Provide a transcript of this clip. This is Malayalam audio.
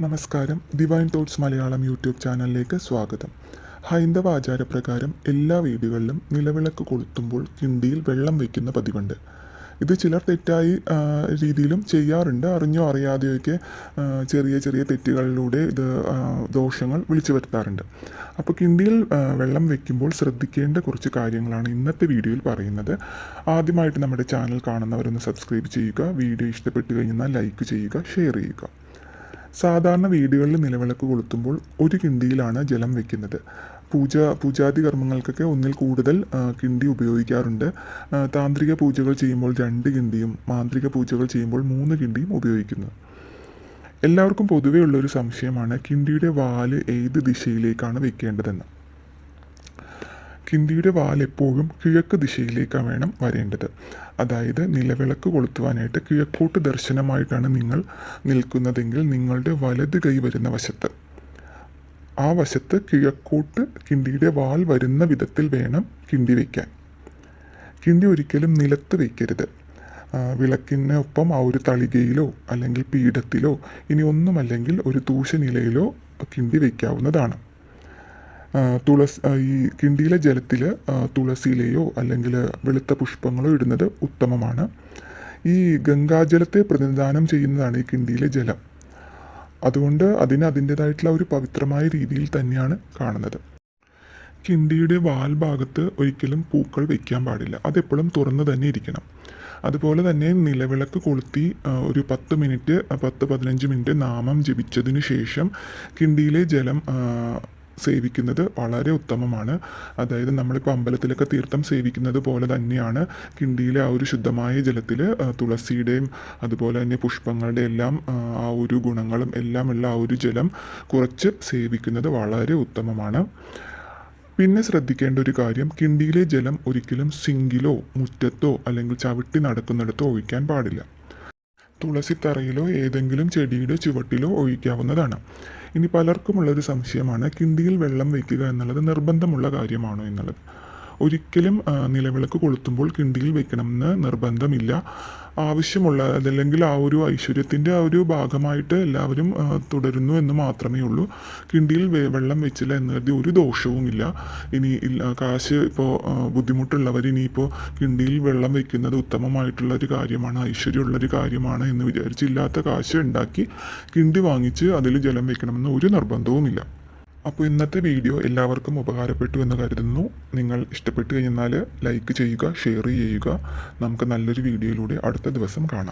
നമസ്കാരം. ഡിവൈൻ തോട്ട്സ് മലയാളം യൂട്യൂബ് ചാനലിലേക്ക് സ്വാഗതം. ഹൈന്ദവ ആചാരപ്രകാരം എല്ലാ വീടുകളിലും നിലവിളക്ക് കൊളുത്തുമ്പോൾ കിണ്ടിയിൽ വെള്ളം വയ്ക്കുന്ന പതിവുണ്ട്. ഇത് ചിലർ തെറ്റായി രീതിയിലും ചെയ്യാറുണ്ട്. അറിഞ്ഞോ അറിയാതെയൊക്കെ ചെറിയ ചെറിയ തെറ്റുകളിലൂടെ ഇത് ദോഷങ്ങൾ വിളിച്ചു വരുത്താറുണ്ട്. അപ്പോൾ കിണ്ടിയിൽ വെള്ളം വെക്കുമ്പോൾ ശ്രദ്ധിക്കേണ്ട കുറച്ച് കാര്യങ്ങളാണ് ഇന്നത്തെ വീഡിയോയിൽ പറയുന്നത്. ആദ്യമായിട്ട് നമ്മുടെ ചാനൽ കാണുന്നവരൊന്ന് സബ്സ്ക്രൈബ് ചെയ്യുക വീഡിയോ ഇഷ്ടപ്പെട്ടു കഴിഞ്ഞാൽ ലൈക്ക് ചെയ്യുക ഷെയർ ചെയ്യുക. സാധാരണ വീടുകളിൽ നിലവിളക്ക് കൊളുത്തുമ്പോൾ ഒരു കിണ്ടിയിലാണ് ജലം വെക്കുന്നത്. പൂജ പൂജാതി കർമ്മങ്ങൾക്കൊക്കെ ഒന്നിൽ കൂടുതൽ കിണ്ടി ഉപയോഗിക്കാറുണ്ട്. താന്ത്രിക പൂജകൾ ചെയ്യുമ്പോൾ രണ്ട് കിണ്ടിയും മാന്ത്രിക പൂജകൾ ചെയ്യുമ്പോൾ മൂന്ന് കിണ്ടിയും ഉപയോഗിക്കുന്നു. എല്ലാവർക്കും പൊതുവെയുള്ളൊരു സംശയമാണ് കിണ്ടിയുടെ വാൽ ഏത് ദിശയിലേക്കാണ് വെക്കേണ്ടതെന്ന്. കിണ്ടിയുടെ വാൽ എപ്പോഴും കിഴക്ക് ദിശയിലേക്കാണ് വേണം വരേണ്ടത്. അതായത് നിലവിളക്ക് കൊളുത്തുവാനായിട്ട് കിഴക്കോട്ട് ദർശനമായിട്ടാണ് നിങ്ങൾ നിൽക്കുന്നതെങ്കിൽ നിങ്ങളുടെ വലത് കൈ വരുന്ന വശത്ത്. ആ വശത്ത് കിഴക്കോട്ട് കിണ്ടിയുടെ വാൽ വരുന്ന വിധത്തിൽ വേണം കിണ്ടി വയ്ക്കാൻ. കിണ്ടി ഒരിക്കലും നിലത്ത് വയ്ക്കരുത്. വിളക്കിനൊപ്പം ആ ഒരു തളികയിലോ അല്ലെങ്കിൽ പീഠത്തിലോ ഇനി ഒന്നുമല്ലെങ്കിൽ ഒരു തൂശനിലയിലോ കിണ്ടി വയ്ക്കാവുന്നതാണ്. തുളസി ഈ കിണ്ടിയിലെ ജലത്തിൽ തുളസിയിലെയോ അല്ലെങ്കിൽ വെളുത്ത പുഷ്പങ്ങളോ ഇടുന്നത് ഉത്തമമാണ്. ഈ ഗംഗാജലത്തെ പ്രതിനിധാനം ചെയ്യുന്നതാണ് ഈ കിണ്ടിയിലെ ജലം. അതുകൊണ്ട് അതിന് അതിന്റെതായിട്ടുള്ള ഒരു പവിത്രമായ രീതിയിൽ തന്നെയാണ് കാണുന്നത്. കിണ്ടിയുടെ വാൽ ഭാഗത്ത് ഒരിക്കലും പൂക്കൾ വയ്ക്കാൻ പാടില്ല. അതെപ്പോഴും തുറന്നു തന്നെ ഇരിക്കണം. അതുപോലെ തന്നെ നിലവിളക്ക് കൊളുത്തി ഒരു പത്ത് മിനിറ്റ് പത്ത് പതിനഞ്ച് മിനിറ്റ് നാമം ജപിച്ചതിന് ശേഷം കിണ്ടിയിലെ ജലം സേവിക്കുന്നത് വളരെ ഉത്തമമാണ്. അതായത് നമ്മളിപ്പോൾ അമ്പലത്തിലൊക്കെ തീർത്ഥം സേവിക്കുന്നത് പോലെ തന്നെയാണ്. കിണ്ടിയിലെ ആ ഒരു ശുദ്ധമായ ജലത്തിൽ തുളസിയുടെയും അതുപോലെ തന്നെ പുഷ്പങ്ങളുടെ എല്ലാം ആ, ഒരു ഗുണങ്ങളും എല്ലാമുള്ള ആ ഒരു ജലം കുറച്ച് സേവിക്കുന്നത് വളരെ ഉത്തമമാണ്. പിന്നെ ശ്രദ്ധിക്കേണ്ട ഒരു കാര്യം കിണ്ടിയിലെ ജലം ഒരിക്കലും സിങ്കിലോ മുറ്റത്തോ അല്ലെങ്കിൽ ചവിട്ടി നടക്കുന്നിടത്തോ ഒഴിക്കാൻ പാടില്ല. തുളസിത്തറയിലോ ഏതെങ്കിലും ചെടിയുടെ ചുവട്ടിലോ ഒഴിക്കാവുന്നതാണ്. ഇനി പലർക്കുമുള്ളൊരു സംശയമാണ്. കിണ്ടിയിൽ വെള്ളം വയ്ക്കുക എന്നുള്ളത് നിർബന്ധമുള്ള കാര്യമാണോ എന്നുള്ളത്. ഒരിക്കലും നിലവിളക്ക് കൊളുത്തുമ്പോൾ കിണ്ടിയിൽ വെക്കണമെന്ന് നിർബന്ധമില്ല. ആവശ്യമുള്ള അതല്ലെങ്കിൽ ആ ഒരു ഐശ്വര്യത്തിന്റെ ആ ഒരു ഭാഗമായിട്ട് എല്ലാവരും തുടരുന്നു എന്ന് മാത്രമേ ഉള്ളൂ. കിണ്ടിയിൽ വെള്ളം വെച്ചില്ല എന്ന് കരുതി ഒരു ദോഷവുമില്ല ഇനി കാശ് ഇപ്പോൾ ബുദ്ധിമുട്ടുള്ളവർ ഇനിയിപ്പോൾ കിണ്ടിയിൽ വെള്ളം വെക്കുന്നത് ഉത്തമമായിട്ടുള്ള ഒരു കാര്യമാണ് ഐശ്വര്യമുള്ളൊരു കാര്യമാണ് എന്ന് വിചാരിച്ച് ഇല്ലാത്ത കാശ് ഉണ്ടാക്കി കിണ്ടി വാങ്ങിച്ച് അതിൽ ജലം വെക്കണമെന്ന് ഒരു നിർബന്ധവുമില്ല. അപ്പോൾ ഇന്നത്തെ വീഡിയോ എല്ലാവർക്കും ഉപകാരപ്പെട്ടു എന്ന് കരുതുന്നു. നിങ്ങൾ ഇഷ്ടപ്പെട്ടു കഴിഞ്ഞാൽ ലൈക്ക് ചെയ്യുക ഷെയർ ചെയ്യുക. നമുക്ക് നല്ലൊരു വീഡിയോയിലൂടെ അടുത്ത ദിവസം കാണാം.